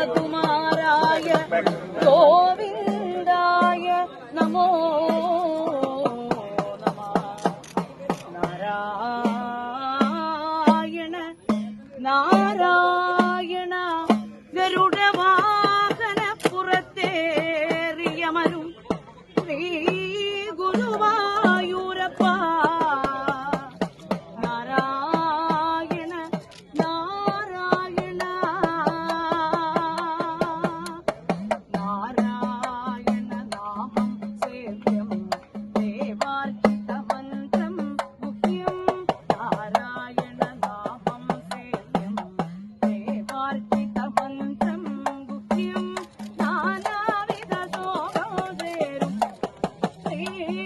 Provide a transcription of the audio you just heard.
നന്ദഗോപകുമാരായ ഗോവിന്ദായ നമോ നമ. Narayana Narayana ഗരുഡവാഹന പുറത്തേറിയമരും Shri ഗുരുവാ Thank you.